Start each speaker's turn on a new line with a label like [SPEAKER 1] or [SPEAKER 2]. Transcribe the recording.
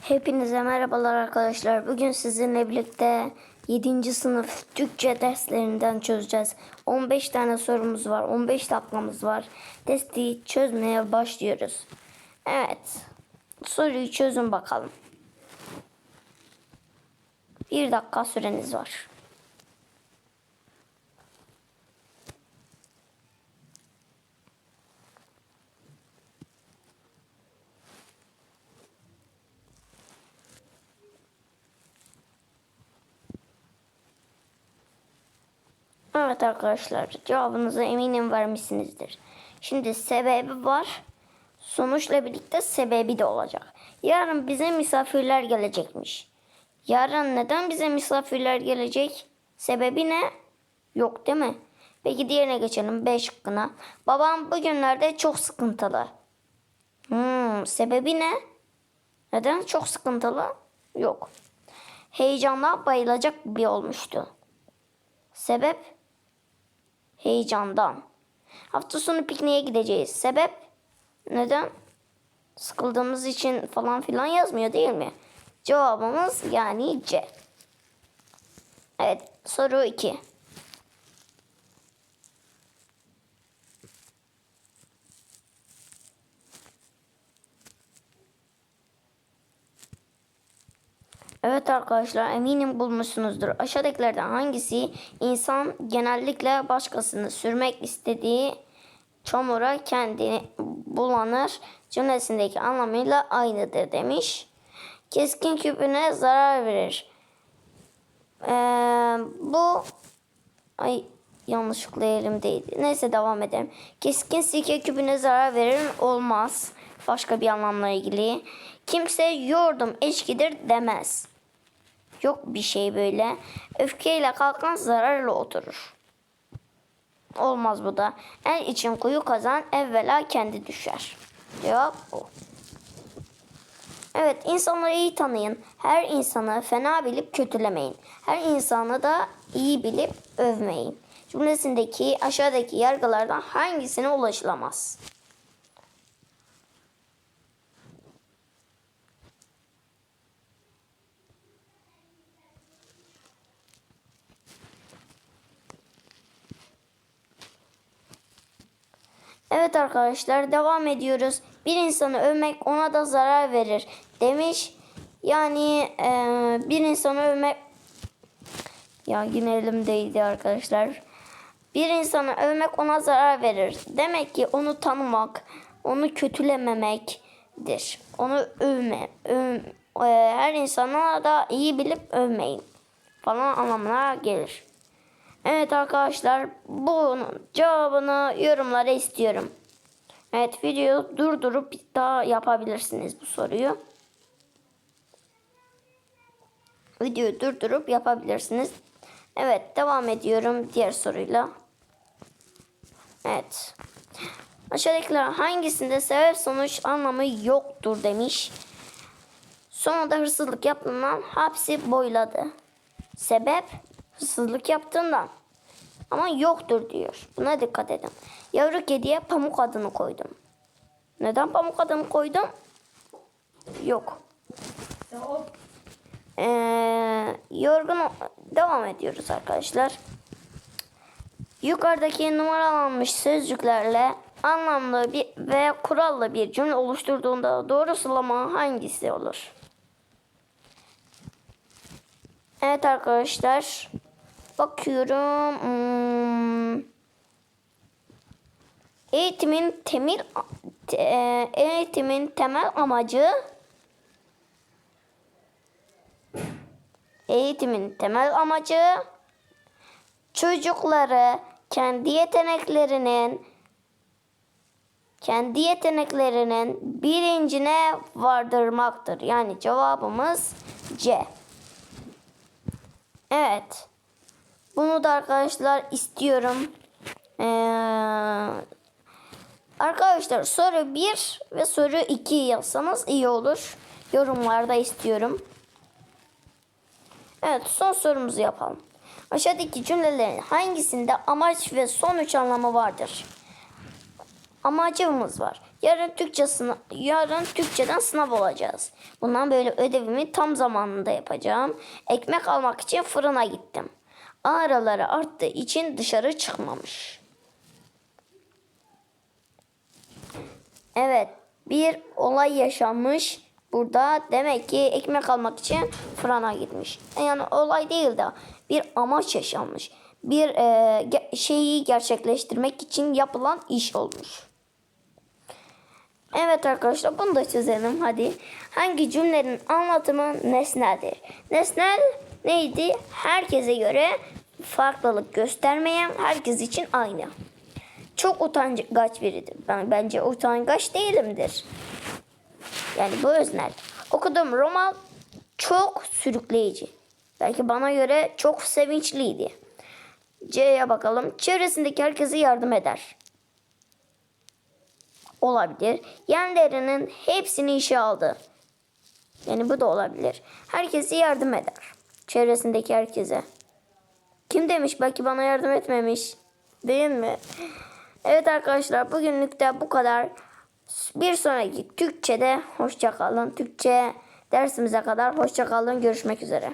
[SPEAKER 1] Hepinize merhabalar arkadaşlar. Bugün sizinle birlikte 7. sınıf Türkçe derslerinden çözeceğiz. 15 tane sorumuz var. 15 dakikamız var. Testi çözmeye başlıyoruz. Evet. Soruyu çözün bakalım. Bir dakika süreniz var. Evet arkadaşlar cevabınızı eminim vermişsinizdir. Şimdi sebebi var. Sonuçla birlikte sebebi de olacak. Yarın bize misafirler gelecekmiş. Yarın neden bize misafirler gelecek? Sebebi ne? Yok değil mi? Peki diğerine geçelim. B şıkkına. Babam bugünlerde çok sıkıntılı. Hmm, sebebi ne? Neden çok sıkıntılı? Yok. Heyecandan bayılacak bir olmuştu. Sebep? Heyecandan. Hafta sonu pikniğe gideceğiz. Sebep? Neden? Sıkıldığımız için falan filan yazmıyor değil mi? Cevabımız yani C. Evet soru 2. Evet arkadaşlar eminim bulmuşsunuzdur. Aşağıdakilerden hangisi insan genellikle başkasını sürmek istediği çamura kendini bulanır cümlesindeki anlamıyla aynıdır demiş. Keskin küpüne zarar verir. Ee, bu ay yanlışlıkla elimdeydi. Neyse devam edelim. Keskin sirke küpüne zarar verir olmaz. Başka bir anlamla ilgili. Kimse yordum eşkidir demez. Yok bir şey böyle. Öfkeyle kalkan zararla oturur. Olmaz bu da. El için kuyu kazan evvela kendi düşer. Cevap bu. Evet insanları iyi tanıyın. Her insanı fena bilip kötülemeyin. Her insanı da iyi bilip övmeyin. Cümlesindeki aşağıdaki yargılardan hangisine ulaşılamaz? Evet arkadaşlar devam ediyoruz. Bir insanı övmek ona da zarar verir demiş. Yani eee, bir insanı övmek ya yine elimdeydi arkadaşlar. Bir insanı övmek ona zarar verir. Demek ki onu tanımak, onu kötülememektir. Onu övme, öv, eee, her insana da iyi bilip övmeyin falan anlamına gelir. Evet arkadaşlar bunun cevabını yorumlara istiyorum. Evet videoyu durdurup daha yapabilirsiniz bu soruyu. Videoyu durdurup yapabilirsiniz. Evet devam ediyorum diğer soruyla. Evet. Aşağıdakiler hangisinde sebep sonuç anlamı yoktur demiş. Sonunda hırsızlık yaptığından hapsi boyladı. Sebep hırsızlık yaptığından. Ama yoktur diyor. Buna dikkat edin. Yavru kediye pamuk adını koydum. Neden pamuk adını koydum? Yok. Ee, yorgun devam ediyoruz arkadaşlar. Yukarıdaki numaralanmış sözcüklerle anlamlı bir ve kurallı bir cümle oluşturduğunda doğru sılama hangisi olur? Evet arkadaşlar. Bakıyorum. Hmm. Eğitimin temel te- eğitimin temel amacı eğitimin temel amacı çocukları kendi yeteneklerinin kendi yeteneklerinin bilincine vardırmaktır. Yani cevabımız C. Evet. Bunu da arkadaşlar istiyorum. Ee, arkadaşlar soru 1 ve soru 2 yazsanız iyi olur. Yorumlarda istiyorum. Evet son sorumuzu yapalım. Aşağıdaki cümlelerin hangisinde amaç ve sonuç anlamı vardır? Amacımız var. Yarın Türkçe sınav, yarın Türkçeden sınav olacağız. Bundan böyle ödevimi tam zamanında yapacağım. Ekmek almak için fırına gittim. Ağrıları arttığı için dışarı çıkmamış. Evet, bir olay yaşanmış. Burada demek ki ekmek almak için fırına gitmiş. Yani olay değil de bir amaç yaşanmış. Bir e, ge- şeyi gerçekleştirmek için yapılan iş olmuş. Evet arkadaşlar bunu da çözelim hadi. Hangi cümlenin anlatımı nesneldir? Nesnel neydi? Herkese göre farklılık göstermeyen herkes için aynı. Çok utangaç biridir. Ben bence utangaç değilimdir. Yani bu öznel. Okuduğum roman çok sürükleyici. Belki bana göre çok sevinçliydi. C'ye bakalım. Çevresindeki herkese yardım eder. Olabilir. Yeğenlerinin hepsini işe aldı. Yani bu da olabilir. Herkese yardım eder. Çevresindeki herkese. Kim demiş belki bana yardım etmemiş. Değil mi? Evet arkadaşlar bugünlük de bu kadar. Bir sonraki Türkçe'de hoşça kalın. Türkçe dersimize kadar hoşça kalın. Görüşmek üzere.